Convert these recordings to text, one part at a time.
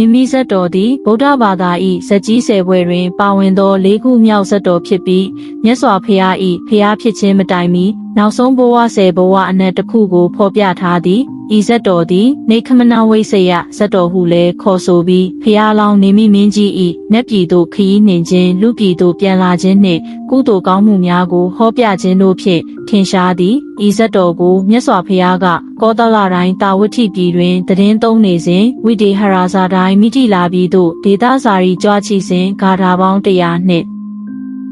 နေမိဇတ်တော်သည်ဗုဒ္ဓဘာသာ၏ဇက်ကြီးဆယ်ဘွယ်တွင် ပါဝင်သောလေးခုမြောက်ဇတ်တော်ဖြစ်ပြီးမြတ်စွာဘုရား၏ဖျားဖြစ်ခြင်းမတိုင်မီနောက်ဆုံးဘဝဆယ်ဘဝအနက်တစ်ခုကိုဖော်ပြထားသည် ဤဇတ်တော်သည် နေခမနာဝိစယဇတ်တော်ဟုလည်းခေါ်ဆိုပြီးဖျားလောင်းနေမိမင်းကြီး၏နတ်ပြည်သို့ခရီးနှင်ခြင်းလူပြည်သို့ပြန်လာခြင်းနှင့်ကုသိုလ်ကောင်းမှုများကိုဟောပြခြင်းတို့ဖြင့်ထင်ရှားသည်ဤဇတ်တော်ကိုမြတ်စွာဘုရားကကောသလတိုင်းတာဝတိပြည်တွင်တည်င်းသုံးနေစဉ်ဝိတေဟရာဇာတိုင်းမိတိလာပြည်သို့ဒေသစာရီကြွားချီစဉ်ဂါထာပေါင်း100နှင့်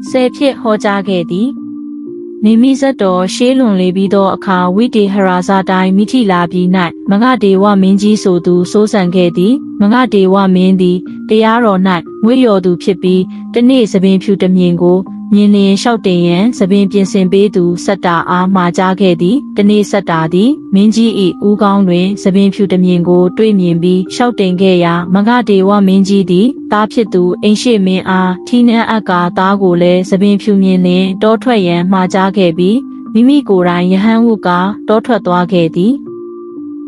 ဆယ်ဖြစ်ဟောကြားခဲ့သည် နေမိဇတ်တော်ရှေးလွန်လေပြီးသောအခါဝိတေဟရာဇာတိုင်းမိထိလာပြီး၌မငဒေဝမင်းကြီးဆိုသူစိုးစံခဲ့သည်မငဒေဝမင်းသည်တရားတော်၌ငွေရော်သူဖြစ်ပြီးတနေ့သပင်ဖြူတစ်မြင်ကို မြင်လျင်လျှောက်တင်ရန်သပင်ပြင်ဆင်ပေးသူစက်တာအားမှာကြားခဲ့သည်တနေ့စက်တာသည်မင်းကြီး၏ဦးကောင်းတွင်သပင်ဖြူတစ်မြင်ကို တွေ့မြင်ပြီးလျှောက်တင်ခဲ့ရာမငဒေဝမင်းကြီးသည်တားဖြစ်သူအိမ်ရှိမင်းအားထီးနှံအပ်ကာသားကိုလည်းသပင်ဖြူမြင်လျင်တောထွက်ရန်မှာကြားခဲ့ပြီးမိမိကိုယ်တိုင်ယဟန်ဝုကတောထွက်သွားခဲ့သည်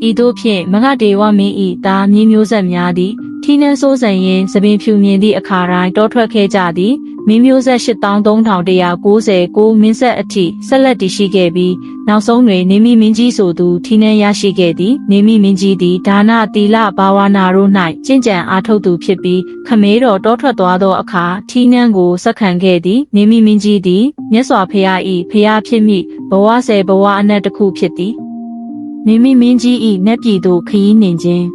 ဤသို့ဖြင့်မဂဒေဝမင်းဤသားမြေမျိုးဆက်များသည် ထီးနှံစိုးစံရင်သပင်ဖြူမြင်သည့်အခါတိုင်းတောထွက်ခဲ့ကြသည်မင်းမျိုးဆက်83,190မင်းဆက်အထိဆက်လက်တည်ရှိခဲ့ပြီးနောက်ဆုံးတွင်နေမိမင်းကြီးဆိုသူထီးနှံရရှိခဲ့သည်နေမိမင်းကြီးသည်ဒါနသီလဘာဝနာတို့၌ကျင့်ကြံအားထုတ်သူဖြစ်ပြီးခမေးတော်တောထွက်သွားသောအခါထီးနှံကိုဆက်ခံခဲ့သည်နေမိမင်းကြီးသည်မြတ်စွာဘုရား၏ဖျားဖြစ်မိဘဝဆယ်ဘဝအနက်တစ်ခုဖြစ်သည်နေမိမင်းကြီး၏နတ်ပြည်သို့ခရီးနှင်ခြင်း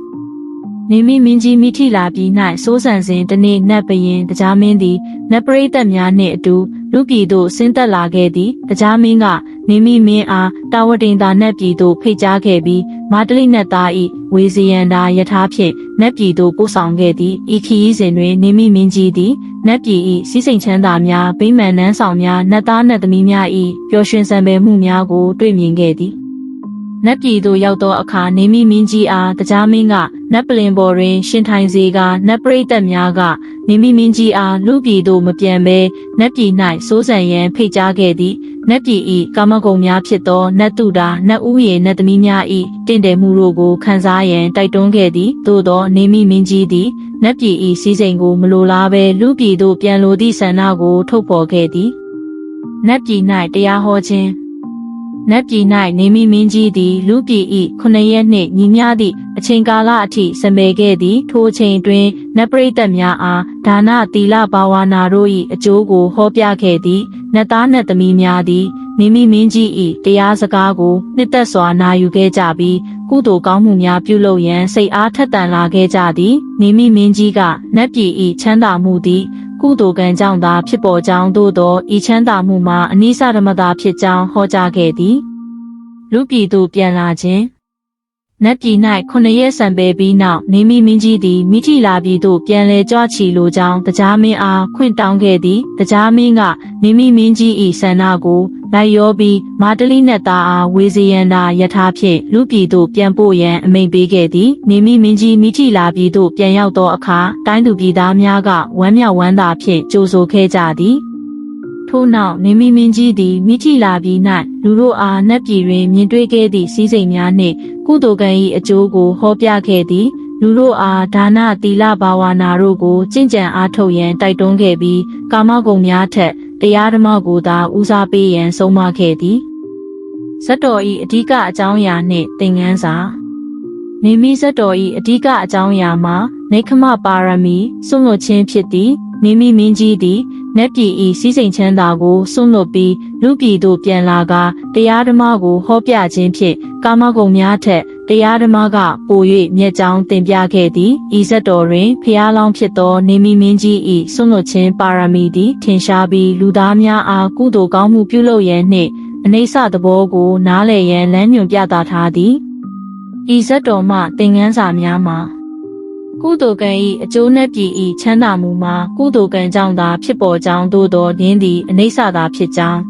နေမိမင်းကြီးမိထိလာပြီး၌စိုးစံစဉ်တနေ့နတ်ဘရင်တရားမင်းသည်နတ်ပရိသတ်များနှင့်အတူလူပြည်သို့ဆင်းသက်လာခဲ့သည်တရားမင်းကနေမိမင်းအားတာဝတိန်သာနတ်ပြည်သို့ဖိတ်ကြားခဲ့ပြီးမာတလိနတ်သား၏ဝေစီယန္တာယထာဖြင့်နတ်ပြည်သို့ပို့ဆောင်ခဲ့သည်ဤခရီးစဉ်တွင်နေမိမင်းကြီးသည်နတ်ပြည်၏စီးစိမ်ချမ်းသာများဗိမာန်နန်းဆောင်များနတ်သားနတ်သမီးများ၏ပျော်ရွှင်စံပယ်မှုများကိုတွေ့မြင်ခဲ့သည် နတ်ပြည်သို့ရောက်သောအခါနေမိမင်းကြီးအားတရားမင်းကနတ်ပလင်ပေါ်တွင် ရှင်ထိုင်စေကနတ်ပရိသတ်များကနေမိမင်းကြီးအားလူပြည်သို့မပြန်ဘဲနတ်ပြည်၌စိုးစံရန်ဖိတ်ကြားခဲ့သည်နတ်ပြည်၏ကာမဂုဏ်များဖြစ်သောနတ်တုတာနတ်ဥယေနတ်သမီးများ၏တင့်တယ်မှုတို့ကိုခန်းစားရန်တိုက်တွန်းခဲ့သည်သို့သောနေမိမင်းကြီးသည်နတ်ပြည်၏စည်းစိမ်ကိုမလိုလားဘဲလူပြည်သို့ပြန်လိုသည့်ဆန္ဒကိုထုတ်ဖော်ခဲ့သည်နတ်ပြည်၌တရားဟောခြင်း နတ်ပြည်၌နေမိမင်းကြီးသည် လူပြည်၏ခုနှစ်ရက်နှင့်ညီမျှသည့်အချိန်ကာလအထိစံပေခဲ့သည်ထိုအချိန်တွင်နတ်ပရိသတ်များအားဒါနသီလဘာဝနာတို့၏အကျိုးကိုဟောပြခဲ့သည်နတ်သားနတ်သမီးများသည်မိမိမင်းကြီး၏တရားစကားကိုနှစ်သက်စွာနာယူခဲ့ကြပြီးကုသိုလ်ကောင်းမှုများပြုလုပ်ရန်စိတ်အားထက်သန်လာခဲ့ကြသည်မိမိမင်းကြီးကနတ်ပြည်၏ချမ်းသာမှုသည် ကုသိုလ်ကံကြောင့်သာဖြစ်ပေါ်ကြောင်းသို့သောဤချမ်းသာမှုမှာအနိစ္စဓမ္မတာဖြစ်ကြောင်းဟောကြားခဲ့သည်လူပြည်သို့ပြန်လာခြင်း နတ်ပြည်၌ခုနှစ်ရက်ဆံပေပြီးနောက်နေမိမင်းကြီးသည်မိထီလာပြည်သို့ပြန်လဲကြွချီလိုကြောင်းတရားမင်းအားခွင့်တောင်းခဲ့သည်တရားမင်းကနေမိမင်းကြီး၏ဆန္ဒကိုလိုက်ရောပြီးမာတလိနတ်သားအားဝေစီယန္တာယထာဖြင့်လူပြည်သို့ပြန်ပို့ရန်အမိန့်ပေးခဲ့သည်နေမိမင်းကြီးမိထီလာပြည်သို့ပြန်ရောက်သောအခါတိုင်းသူပြည်သားများကဝမ်းမြောက်ဝမ်းသာဖြင့်ကြိုဆိုခဲ့ကြသည် ထို့နောက်နေမိမင်းကြီးသည်မိထီလာပြည်၌လူတို့အားနတ်ပြည်တွင်မြင်တွေ့ခဲ့သည့်စည်းစိမ်များနှင့်ကုသိုလ်ကံ၏အကျိုးကိုဟောပြခဲ့သည်လူတို့အားဒါနသီလဘာဝနာတို့ကိုကျင့်ကြံအားထုတ်ရန်တိုက်တွန်းခဲ့ပြီးကာမဂုဏ်များထက်တရားဓမ္မကိုသာဦးစားပေးရန်ဆုံးမခဲ့သည်ဇတ်တော်၏အဓိကအကြောင်းအရာနှင့်သင်ခန်းစာနေမိဇတ်တော်၏အဓိကအကြောင်းအရာမှာနေခမပါရမီစွန့်လွတ်ခြင်းဖြစ်သည် နေမိမင်းကြီးသည်နတ်ပြည်ဤစီးစိမ်ချမ်းသာကိုစွန့်လွတ်ပြီးလူပြည်သို့ပြန်လာကတရားဓမ္မကိုဟောပြခြင်းဖြင့်ကာမဂုဏ်များထက်တရားဓမ္မကပို၍မြတ်ကြောင်းတင်ပြခဲ့သည်ဤဇတ်တော်တွင်ဖျားလောင်းဖြစ်သောနေမိမင်းကြီးဤစွန့်လွတ်ခြင်းပါရမီသည်ထင်ရှားပြီးလူသားများအားကုသိုလ်ကောင်းမှုပြုလုပ်ရန်နှင့်အနိစ္စသဘောကိုနားလည်ရန်လမ်းညွှန်ပြသထားသည်ဤဇတ်တော်မှသင်ခန်းစာများမှာ ကုသိုလ်ကံ၏အကျိုးနက်ပြည်၏ချမ်းသာမှုမှာကုသိုလ်ကံကြောင့်သာဖြစ်ပေါ်ကြောင်းသို့သောရင်းသည်အနိစ္စသာဖြစ်ကြောင်း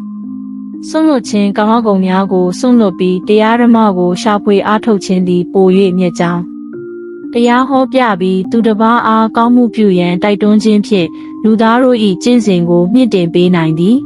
စွန့်လွတ်ခြင်းကောင်းကုံများကိုစွန့်လွတ်ပြီးတရားဓမ္မကိုရှာဖွေအားထုတ်ခြင်းသည်ပို၍မြတ်ကြောင်းတရားဟောပြပြီးသူတစ်ပါးအားကောင်းမှုပြုရန်တိုက်တွန်းခြင်းဖြင့်လူသားတို့၏ကျင့်စဉ်ကိုမြင့်တင်ပေးနိုင်သည်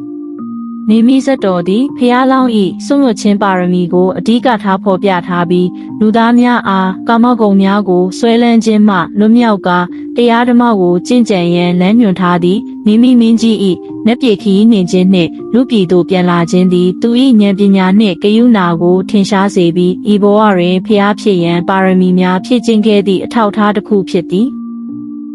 နေမိဇတ်တော်သည်ဖျားလောင်းဤစွန့်လွတ်ခြင်းပါရမီကိုအဓိကထားဖော်ပြထားပြီးလူသားများအားကာမဂုဏ်များကိုဆွဲလန်းခြင်းမှလွတ်မြောက်ကာတရားဓမ္မကိုကျင့်ကြံရန်လမ်းညွှန်ထားသည်မိမိမင်းကြီးဤနက်ပြေခီးနှင်ခြင်းနှင့်လူပြည်သို့ပြန်လာခြင်းသည်သူ၏ဉာဏ်ပညာနှင့်ဂယုဏကိုထင်ရှားစေပြီးဤဘဝတွင်ဖျားဖြစ်ရန်ပါရမီများဖြည့်ကျင့်ခဲ့သည့်အထောက်အထားတစ်ခုဖြစ်သည်